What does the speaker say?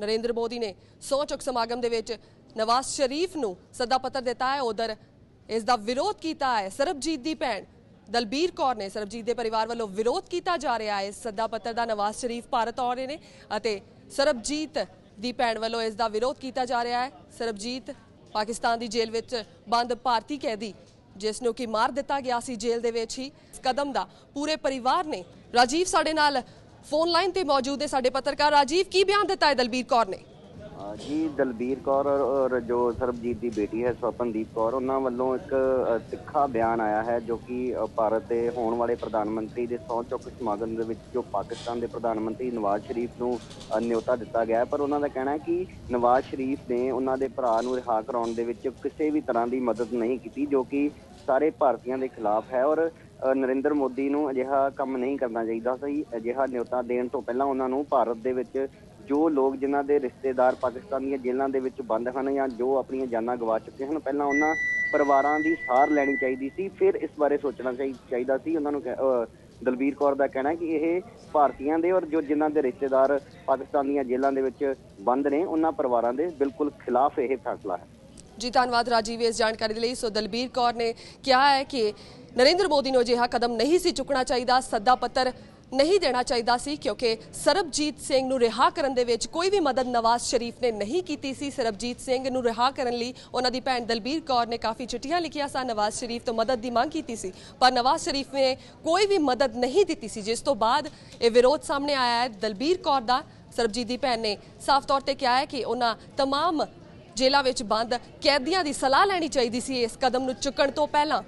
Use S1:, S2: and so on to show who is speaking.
S1: ਨਰਿੰਦਰ ਮੋਦੀ ਨੇ ਸਹੁੰ ਚੁੱਕ ਸਮਾਗਮ ਦੇ ਵਿੱਚ ਨਵਾਜ਼ ਸ਼ਰੀਫ ਨੂੰ ਸੱਦਾ ਪੱਤਰ ਦਿੱਤਾ ਹੈ। ਉਧਰ ਇਸ ਦਾ ਵਿਰੋਧ ਕੀਤਾ ਹੈ। ਸਰਬਜੀਤ ਦੀ ਭੈਣ ਦਲਬੀਰ ਕੌਰ ਨੇ ਸਰਬਜੀਤ ਦੇ ਪਰਿਵਾਰ ਵੱਲੋਂ ਵਿਰੋਧ ਕੀਤਾ ਜਾ ਰਿਹਾ ਹੈ। ਇਸ ਸੱਦਾ ਪੱਤਰ ਦਾ ਨਵਾਜ਼ ਸ਼ਰੀਫ ਭਾਰਤ ਆ ਰਹੇ ਨੇ ਅਤੇ ਸਰਬਜੀਤ ਦੀ ਭੈਣ ਵੱਲੋਂ ਇਸ ਦਾ ਵਿਰੋਧ ਕੀਤਾ ਜਾ ਰਿਹਾ ਹੈ। ਸਰਬਜੀਤ ਪਾਕਿਸਤਾਨ ਦੀ ਜੇਲ੍ਹ ਵਿੱਚ ਬੰਦ ਭਾਰਤੀ ਕੈਦੀ, ਜਿਸ ਨੂੰ ਕਿ ਮਾਰ ਦਿੱਤਾ ਗਿਆ ਸੀ ਜੇਲ੍ਹ ਦੇ ਵਿੱਚ ਹੀ, ਇਸ ਕਦਮ ਦਾ ਪੂਰੇ ਪਰਿਵਾਰ ਨੇ ਰਾਜੀਵ ਸਾਡੇ ਨਾਲ ਫੋਨ ਲਾਈਨ ਤੇ ਮੌਜੂਦ ਹੈ ਸਾਡੇ ਪੱਤਰਕਾਰ ਰਾਜੀਵ। ਕੀ ਬਿਆਨ ਦਿੱਤਾ ਹੈ ਦਲਬੀਰ ਕੌਰ ਨੇ?
S2: ਜੀ ਦਲਬੀਰ ਕੌਰ ਔਰ- ਜੋ ਸਰਬਜੀਤ ਦੀ ਬੇਟੀ ਹੈ ਸਵਪਨਦੀਪ ਕੌਰ ਉਹਨਾਂ ਵੱਲੋਂ ਇੱਕ ਤਿੱਖਾ ਬਿਆਨ ਆਇਆ ਹੈ ਜੋ ਕਿ ਭਾਰਤ ਦੇ ਹੋਣ ਵਾਲੇ ਪ੍ਰਧਾਨ ਮੰਤਰੀ ਦੇ ਸਹੁੰ ਚੁੱਕ ਸਮਾਗਮ ਦੇ ਵਿੱਚ ਜੋ ਪਾਕਿਸਤਾਨ ਦੇ ਪ੍ਰਧਾਨ ਮੰਤਰੀ ਨਵਾਜ਼ ਸ਼ਰੀਫ ਨੂੰ ਅ, ਨਿਯੋਤਾ ਦਿੱਤਾ ਗਿਆ ਪਰ ਉਹਨਾਂ ਦਾ ਕਹਿਣਾ ਹੈ ਕਿ ਨਵਾਜ਼ ਸ਼ਰੀਫ ਨੇ ਉਹਨਾਂ ਦੇ ਭਰਾ ਨੂੰ ਰਿਹਾ ਕਰਾਉਣ ਦੇ ਵਿੱਚ ਕਿਸੇ ਵੀ ਤਰ੍ਹਾਂ ਦੀ ਮਦਦ ਨਹੀਂ ਕੀਤੀ ਜੋ ਕਿ ਸਾਰੇ ਭਾਰਤੀਆਂ ਦੇ ਖਿਲਾਫ ਹੈ ਔਰ ਨਰਿੰਦਰ ਮੋਦੀ ਨੂੰ ਅਜਿਹਾ ਕੰਮ ਨਹੀਂ ਕਰਨਾ ਚਾਹੀਦਾ ਸੀ। ਅਜਿਹਾ ਨਿਯੋਤਾ ਦੇਣ ਤੋਂ ਪਹਿਲਾਂ ਉਹਨਾਂ ਨੂੰ ਭਾਰਤ ਦੇ ਵਿੱਚ ਜੋ ਲੋਕ ਜਿਨ੍ਹਾਂ ਦੇ ਰਿਸ਼ਤੇਦਾਰ ਪਾਕਿਸਤਾਨ ਦੀਆਂ ਜੇਲ੍ਹਾਂ ਦੇ ਵਿੱਚ ਬੰਦ ਹਨ ਜਾਂ ਜੋ ਆਪਣੀਆਂ ਜਾਨਾਂ ਗਵਾ ਚੁੱਕੇ ਹਨ, ਪਹਿਲਾਂ ਉਹਨਾਂ ਪਰਿਵਾਰਾਂ ਦੀ ਸਾਰ ਲੈਣੀ ਚਾਹੀਦੀ ਸੀ। ਫਿਰ ਇਸ ਬਾਰੇ ਸੋਚਣਾ ਚਾਹੀ- ਚਾਹੀਦਾ ਸੀ। ਉਹਨਾਂ ਨੂੰ ਕਹਿ- ਦਲਬੀਰ ਕੌਰ ਦਾ ਕਹਿਣਾ ਕਿ ਇਹ ਭਾਰਤੀਆਂ ਦੇ ਔਰ ਜੋ ਜਿਨ੍ਹਾਂ ਦੇ ਰਿਸ਼ਤੇਦਾਰ ਪਾਕਿਸਤਾਨ ਦੀਆਂ ਜੇਲ੍ਹਾਂ ਦੇ ਵਿੱਚ ਬੰਦ ਨੇ, ਉਹਨਾਂ ਪਰਿਵਾਰਾਂ ਦੇ ਬਿਲਕੁਲ ਖਿਲਾਫ ਇਹ ਫੈਸਲਾ ਹੈ।
S1: ਜੀ ਧੰਨਵਾਦ ਰਾਜੀਵ ਇਸ ਜਾਣਕਾਰੀ ਦੇ ਲਈ ਸੋ ਦਲਬੀਰ ਕੌਰ ਨੇ ਕਿਹਾ ਹੈ ਕਿ ਨਰਿੰਦਰ ਮੋਦੀ ਨੂੰ ਅਜਿਹਾ ਕਦਮ ਨਹੀਂ ਸੀ ਚੁੱਕਣਾ ਚਾਹੀਦਾ ਸੱਦਾ ਪੱਤਰ ਨਹੀਂ ਦੇਣਾ ਚਾਹੀਦਾ ਸੀ ਕਿਉਂਕਿ ਸਰਬਜੀਤ ਸਿੰਘ ਨੂੰ ਰਿਹਾ ਕਰਨ ਦੇ ਵਿੱਚ ਕੋਈ ਵੀ ਮਦਦ ਨਵਾਜ਼ ਸ਼ਰੀਫ ਨੇ ਨਹੀਂ ਕੀਤੀ ਸੀ ਸਰਬਜੀਤ ਸਿੰਘ ਨੂੰ ਰਿਹਾ ਕਰਨ ਲਈ ਉਹਨਾਂ ਦੀ ਭੈਣ ਦਲਬੀਰ ਕੌਰ ਨੇ ਕਾਫੀ ਚਿੱਠੀਆਂ ਲਿਖੀਆਂ ਸਨ ਨਵਾਜ਼ ਸ਼ਰੀਫ ਤੋਂ ਮਦਦ ਦੀ ਮੰਗ ਕੀਤੀ ਸੀ ਪਰ ਨਵਾਜ਼ ਸ਼ਰੀਫ ਨੇ ਕੋਈ ਵੀ ਮਦਦ ਨਹੀਂ ਦਿੱਤੀ ਸੀ ਜਿਸ ਤੋਂ ਬਾਅਦ ਇਹ ਵਿਰੋਧ ਸਾਹਮਣੇ ਆਇਆ ਹੈ ਦਲਬੀਰ ਕੌਰ ਦਾ ਸਰਬਜੀਤ ਦੀ ਭੈਣ ਨੇ ਸਾਫ਼ ਤੌਰ ਤੇ ਕਿਹਾ ਹੈ ਕਿ ਉਹਨਾਂ तमाम ਜੇਲ੍ਹਾਂ ਵਿੱਚ ਬੰਦ। ਕੈਦੀਆਂ ਦੀ ਸਲਾਹ ਲੈਣੀ ਚਾਹੀਦੀ ਸੀ ਇਸ ਕਦਮ ਨੂੰ ਚੁੱਕਣ ਤੋਂ ਪਹਿਲਾਂ।